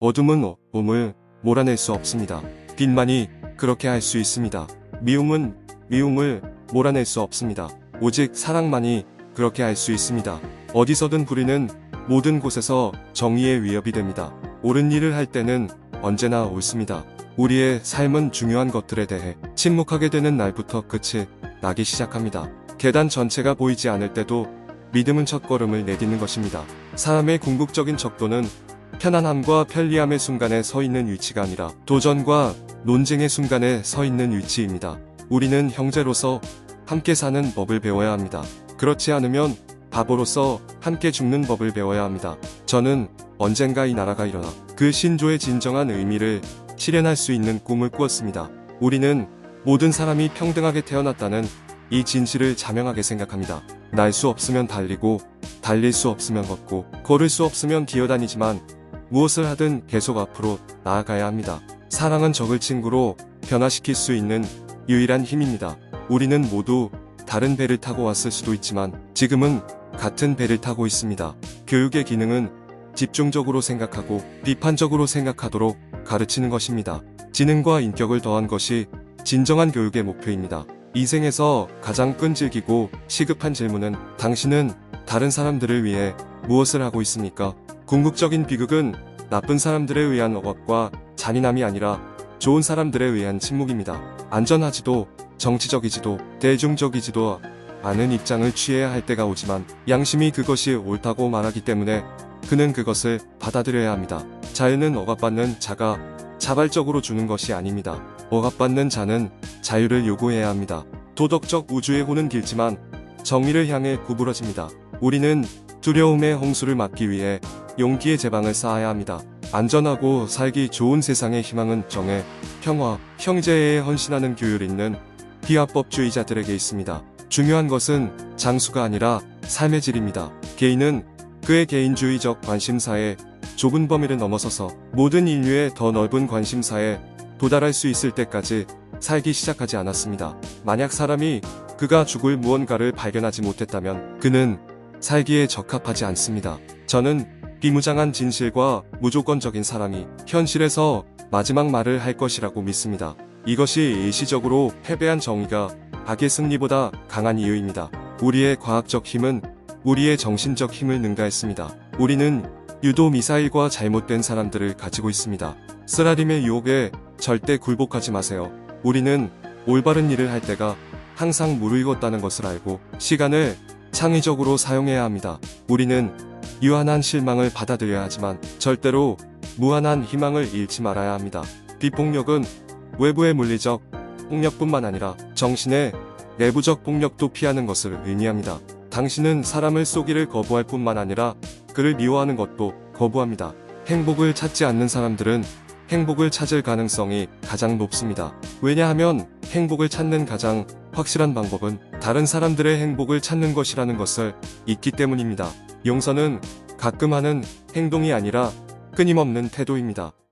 어둠은 봄을 몰아낼 수 없습니다. 빛만이 그렇게 할 수 있습니다. 미움은 미움을 몰아낼 수 없습니다. 오직 사랑만이 그렇게 할 수 있습니다. 어디서든 불의는 모든 곳에서 정의의 위협이 됩니다. 옳은 일을 할 때는 언제나 옳습니다. 우리의 삶은 중요한 것들에 대해 침묵하게 되는 날부터 끝이 나기 시작합니다. 계단 전체가 보이지 않을 때도 믿음은 첫걸음을 내딛는 것입니다. 사람의 궁극적인 척도는 편안함과 편리함의 순간에 서 있는 위치가 아니라 도전과 논쟁의 순간에 서 있는 위치입니다. 우리는 형제로서 함께 사는 법을 배워야 합니다. 그렇지 않으면 바보로서 함께 죽는 법을 배워야 합니다. 저는 언젠가 이 나라가 일어나 그 신조의 진정한 의미를 실현할 수 있는 꿈을 꾸었습니다. 우리는 모든 사람이 평등하게 태어났다는 이 진실을 자명하게 생각합니다. 날 수 없으면 달리고 달릴 수 없으면 걷고 걸을 수 없으면 기어다니지만 무엇을 하든 계속 앞으로 나아가야 합니다. 사랑은 적을 친구로 변화시킬 수 있는 유일한 힘입니다. 우리는 모두 다른 배를 타고 왔을 수도 있지만 지금은 같은 배를 타고 있습니다. 교육의 기능은 집중적으로 생각하고 비판적으로 생각하도록 가르치는 것입니다. 지능과 인격을 더한 것이 진정한 교육의 목표입니다. 인생에서 가장 끈질기고 시급한 질문은 당신은 다른 사람들을 위해 무엇을 하고 있습니까? 궁극적인 비극은 나쁜 사람들에 의한 억압과 잔인함이 아니라 좋은 사람들에 의한 침묵입니다. 안전하지도 정치적이지도 대중적이지도 않은 입장을 취해야 할 때가 오지만 양심이 그것이 옳다고 말하기 때문에 그는 그것을 받아들여야 합니다. 자유는 억압받는 자가 자발적으로 주는 것이 아닙니다. 억압받는 자는 자유를 요구해야 합니다. 도덕적 우주의 호는 길지만 정의를 향해 구부러집니다. 우리는 두려움의 홍수를 막기 위해 용기의 제방을 쌓아야 합니다. 안전하고 살기 좋은 세상의 희망은 정의, 평화, 형제에 헌신하는 교율 있는 비합법주의자들에게 있습니다. 중요한 것은 장수가 아니라 삶의 질입니다. 개인은 그의 개인주의적 관심사에 좁은 범위를 넘어서서 모든 인류의 더 넓은 관심사에 도달할 수 있을 때까지 살기 시작하지 않았습니다. 만약 사람이 그가 죽을 무언가를 발견하지 못했다면 그는 살기에 적합하지 않습니다. 저는 비무장한 진실과 무조건적인 사랑이 현실에서 마지막 말을 할 것이라고 믿습니다. 이것이 일시적으로 패배한 정의가 악의 승리보다 강한 이유입니다. 우리의 과학적 힘은 우리의 정신적 힘을 능가했습니다. 우리는 유도 미사일과 잘못된 사람들을 가지고 있습니다. 쓰라림의 유혹에 절대 굴복하지 마세요. 우리는 올바른 일을 할 때가 항상 무르익었다는 것을 알고 시간을 창의적으로 사용해야 합니다. 우리는 유한한 실망을 받아들여야 하지만 절대로 무한한 희망을 잃지 말아야 합니다. 비폭력은 외부의 물리적 폭력뿐만 아니라 정신의 내부적 폭력도 피하는 것을 의미합니다. 당신은 사람을 쏘기를 거부할 뿐만 아니라 그를 미워하는 것도 거부합니다. 행복을 찾지 않는 사람들은 행복을 찾을 가능성이 가장 높습니다. 왜냐하면 행복을 찾는 가장 확실한 방법은 다른 사람들의 행복을 찾는 것이라는 것을 잊기 때문입니다. 용서는 가끔 하는 행동이 아니라 끊임없는 태도입니다.